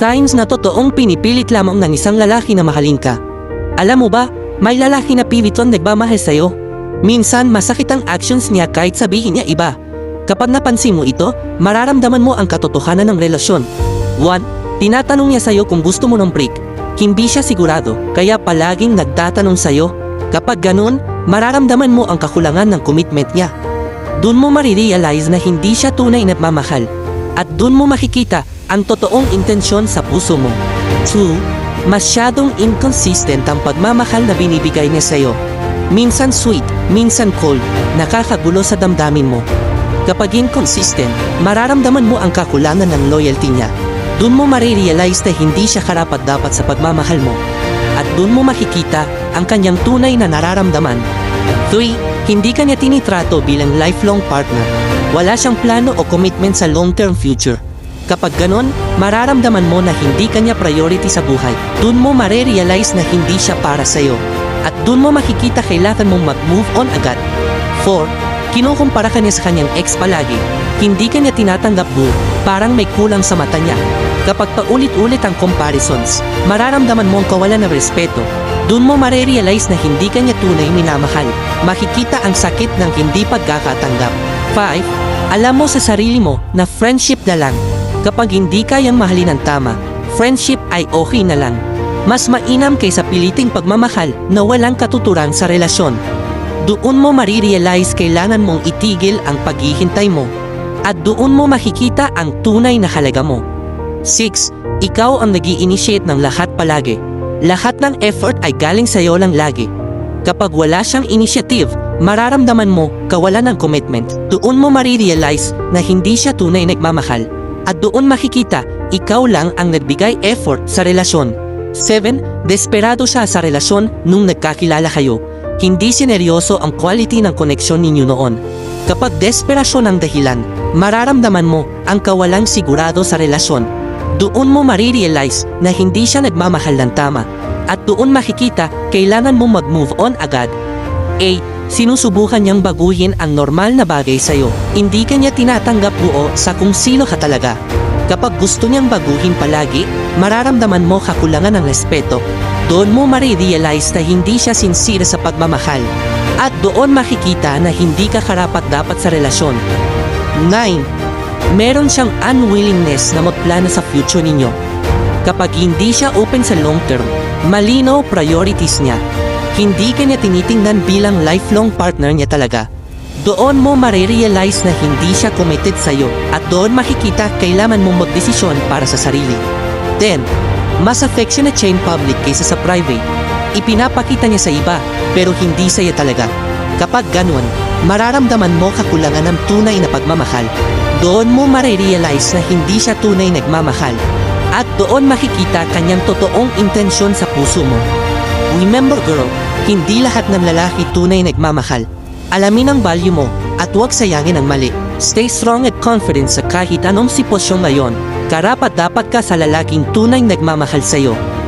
Signs na totoong pinipilit lamang ng isang lalaki na mahalin ka. Alam mo ba, may lalaki na piliton nagmamahal sa'yo. Minsan masakit ang actions niya kahit sabihin niya iba. Kapag napansin mo ito, mararamdaman mo ang katotohanan ng relasyon. 1. Tinatanong niya sa'yo kung gusto mo ng break. Hindi siya sigurado, kaya palaging nagtatanong sa'yo. Kapag ganun, mararamdaman mo ang kakulangan ng commitment niya. Doon mo marirealize na hindi siya tunay na mamahal. At doon mo makikita ang totoong intensyon sa puso mo. 2. Masyadong inconsistent ang pagmamahal na binibigay niya sa'yo. Minsan sweet, minsan cold, nakakagulo sa damdamin mo. Kapag inconsistent, mararamdaman mo ang kakulangan ng loyalty niya. Doon mo marirealize na hindi siya karapat dapat sa pagmamahal mo. At doon mo makikita ang kanyang tunay na nararamdaman. 3. Hindi kanya tinitrato bilang lifelong partner. Wala siyang plano o commitment sa long-term future. Kapag ganon, mararamdaman mo na hindi kanya priority sa buhay. Doon mo marirealize na hindi siya para sa'yo. At doon mo makikita kailangan mong mag-move on agad. 4. Kinukumpara ka niya sa kanyang ex palagi. Hindi kanya tinatanggap buo, parang may kulang sa mata niya. Kapag paulit-ulit ang comparisons, mararamdaman mo ang kawalan ng respeto. Doon mo marirealize na hindi kanya tunay minamahal. Makikita ang sakit ng hindi pagkakatanggap. 5. Alam mo sa sarili mo na friendship na lang. Kapag hindi kayang mahalin ng tama, friendship ay okay na lang. Mas mainam kaysa piliting pagmamahal na walang katuturan sa relasyon. Doon mo marirealize kailangan mong itigil ang paghihintay mo. At doon mo makikita ang tunay na halaga mo. 6. Ikaw ang nag initiate ng lahat palagi. Lahat ng effort ay galing sa'yo lang lagi. Kapag wala siyang initiative, mararamdaman mo kawalan ng commitment. Doon mo marirealize na hindi siya tunay nagmamahal. At doon makikita, ikaw lang ang nagbigay effort sa relasyon. 7. Desperado siya sa relasyon nung nagkakilala kayo. Hindi sineryoso ang quality ng koneksyon ninyo noon. Kapag desperasyon ang dahilan, mararamdaman mo ang kawalang sigurado sa relasyon. Doon mo marirealize na hindi siya nagmamahal ng tama. At doon makikita, kailangan mo mag-move on agad. 8. Sinusubukan niyang baguhin ang normal na bagay sa'yo. Hindi kanya tinatanggap buo sa kung sino ka talaga. Kapag gusto niyang baguhin palagi, mararamdaman mo kakulangan ng respeto. Doon mo marirealize na hindi siya sincere sa pagmamahal. At doon makikita na hindi ka karapat dapat sa relasyon. 9. Meron siyang unwillingness na magplano sa future ninyo. Kapag hindi siya open sa long term, malinaw priorities niya. Hindi kanya tinitingnan bilang lifelong partner niya talaga. Doon mo marirealize na hindi siya committed sa'yo at doon makikita kailangan mong magdesisyon para sa sarili. 10. Mas affectionate siya in public kaysa sa private. Ipinapakita niya sa iba pero hindi sa'yo talaga. Kapag ganun, mararamdaman mo kakulangan ng tunay na pagmamahal. Doon mo marirealize na hindi siya tunay nagmamahal. At doon makikita kanyang totoong intensyon sa puso mo. Remember girl, hindi lahat ng lalaki tunay nagmamahal. Alamin ang value mo at huwag sayangin ang mali. Stay strong at confident sa kahit anong sitwasyon ngayon. Karapat dapat ka sa lalaking tunay nagmamahal sa'yo